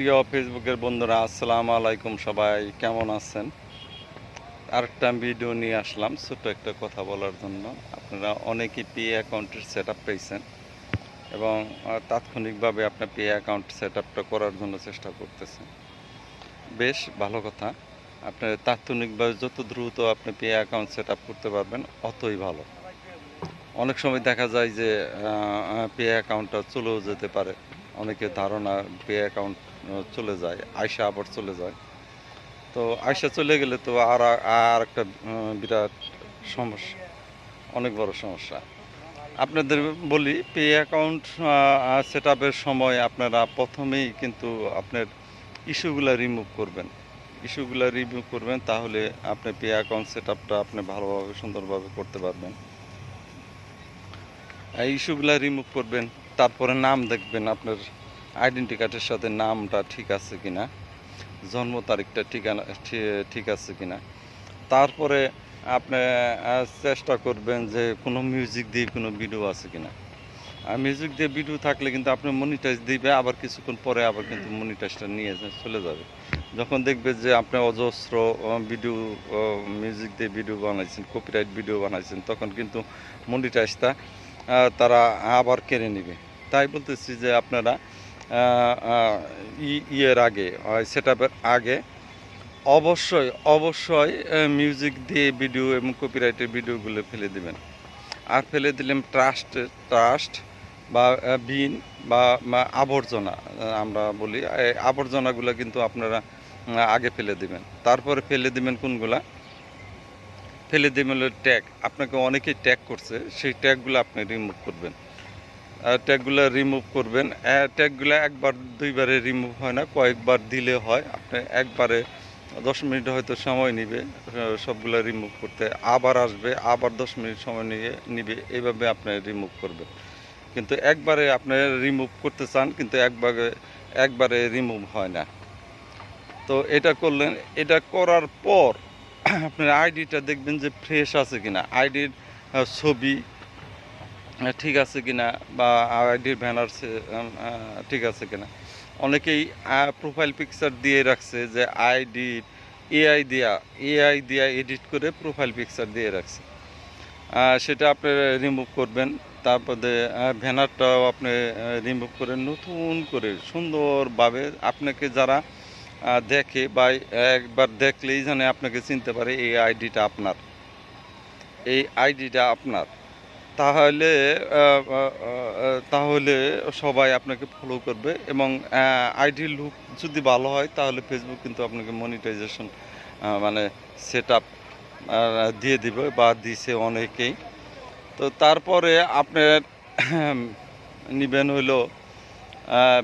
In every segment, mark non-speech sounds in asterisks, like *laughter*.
প্রিয় ফেসবুকের বন্ধুরা, আসসালামু আলাইকুম সবাই, কেমন আছেন? আরেকটা ভিডিও নিয়ে আসলাম, ছোট্ট একটা কথা বলার জন্য। আপনারা অনেকেই পে অ্যাকাউন্টের সেট আপ পেয়েছেন এবং তাৎক্ষণিকভাবে আপনার পে অ্যাকাউন্ট সেট আপটা করার জন্য চেষ্টা করতেছেন। বেশ, ভালো কথা। আপনার তাৎক্ষণিকভাবে যত দ্রুত আপনি পে অ্যাকাউন্ট সেট আপ করতে পারবেন, অতই ভালো। অনেক সময় দেখা যায় যে পে অ্যাকাউন্টটা চলেও যেতে পারে। অনেকের ধারণা পে অ্যাকাউন্ট চলে যায় আয়সা আবার চলে যায়। তো আয়সা চলে গেলে তো আর আর একটা বিরাট সমস্যা, অনেক বড় সমস্যা। আপনাদের বলি, পে অ্যাকাউন্ট সেট সময় আপনারা প্রথমেই কিন্তু আপনার ইস্যুগুলো রিমুভ করবেন। ইস্যুগুলো রিমুভ করবেন, তাহলে আপনি পে অ্যাকাউন্ট সেট আপটা আপনি ভালোভাবে, সুন্দরভাবে করতে পারবেন। এই ইস্যুগুলো রিমুভ করবেন তারপরে নাম দেখবেন আপনার আইডেন্টি কার্ডের সাথে নামটা ঠিক আছে কিনা, জন্ম তারিখটা ঠিকানা ঠিক আছে কিনা। তারপরে আপনি চেষ্টা করবেন যে কোনো মিউজিক দিয়ে কোনো ভিডিও আছে কিনা। আর মিউজিক দিয়ে ভিডিও থাকলে কিন্তু আপনি মনিটাইজ দিবে, আবার কিছুক্ষণ পরে আবার কিন্তু মনিটাইজটা নিয়ে চলে যাবে। যখন দেখবে যে আপনি অজস্র ভিডিও মিউজিক দিয়ে ভিডিও বানাইছেন কপিরাইট ভিডিও বানাইছেন, তখন কিন্তু মনিটাইজটা তারা আবার কেড়ে নেবে। তাই বলতেছি যে আপনারা ইয়ের আগে সেট আগে অবশ্যই অবশ্যই মিউজিক দিয়ে ভিডিও এবং কপিরাইটের ভিডিওগুলো ফেলে দিবেন। আর ফেলে দিলাম ট্রাস্ট ট্রাস্ট বা বিন বা আবর্জনা আমরা বলি আবর্জনাগুলো কিন্তু আপনারা আগে ফেলে দিবেন। তারপরে ফেলে দিবেন কোনগুলা? ফেলে দিবেন ট্যাগ আপনাকে অনেকেই ট্যাগ করছে, সেই ট্যাগগুলো আপনি রিমুভ করবেন। ট্যাগগুলো রিমুভ করবেন। ট্যাগগুলো একবার, দুইবারে রিমুভ হয় না, কয়েকবার দিলে হয়। আপনি একবারে দশ মিনিট হয়তো সময় নিবে সবগুলো রিমুভ করতে। আবার আসবে, আবার দশ মিনিট সময় নিয়ে নিবে এইভাবে আপনি রিমুভ করবেন। কিন্তু একবারে আপনি রিমুভ করতে চান, কিন্তু একবারে একবারে রিমুভ হয় না। তো এটা করলেন, এটা করার পর *clears throat* আপনার আইডিটা দেখবেন যে ফ্রেশ আছে কিনা। আইডির ছবি ঠিক আছে কিনা বা আইডির ব্যানার ঠিক আছে কিনা। অনেকেই প্রোফাইল পিকচার দিয়ে রাখছে যে আইডি, এআই দিয়া এআই দিয়া এডিট করে প্রোফাইল পিকচার দিয়ে রাখছে। সেটা আপনি রিমুভ করবেন, তারপরে ভ্যানারটাও আপনি রিমুভ করে নতুন করে সুন্দরভাবে আপনাকে যারা দেখে বা একবার দেখলেই জানে আপনাকে চিনতে পারে এই আইডিটা আপনার। এই আইডিটা আপনার। তাহলে তাহলে সবাই আপনাকে ফলো করবে এবং আইডি লুক যদি ভালো হয়, তাহলে ফেসবুক কিন্তু আপনাকে মনিটাইজেশন মানে সেট আপ দিয়ে দিবে বা দিছে অনেকেই। তো তারপরে আপনার নেবেন হলো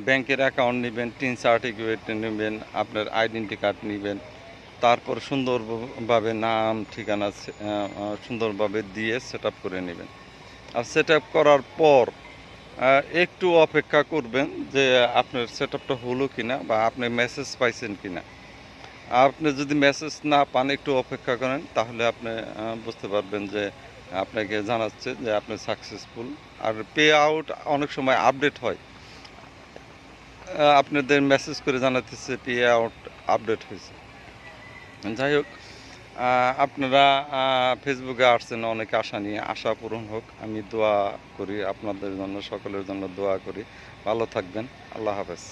ব্যাংকের অ্যাকাউন্ট নেবেন টিন সার্টিফিকেট নেবেন, আপনার আইডেন্টি কার্ড নেবেন। তারপর সুন্দরভাবে নাম, ঠিকানা সুন্দরভাবে দিয়ে সেট করে নেবেন। আর সেট করার পর একটু অপেক্ষা করবেন যে আপনার সেট আপটা হলো কিনা বা আপনি মেসেজ পাইছেন কিনা। আপনি যদি মেসেজ না পান, একটু অপেক্ষা করেন, তাহলে আপনি বুঝতে পারবেন যে আপনাকে জানাচ্ছে যে আপনি সাকসেসফুল আর পে আউট অনেক সময় আপডেট হয়। আপনাদের মেসেজ করে জানাতেছে পে আউট আপডেট হয়েছে। যাই হোক আপনারা ফেসবুকে আসছেন, অনেক আশা নিয়ে। আশা পূরণ হোক। আমি দোয়া করি আপনাদের জন্য, সকলের জন্য দোয়া করি। ভালো থাকবেন। আল্লাহ হাফেজ।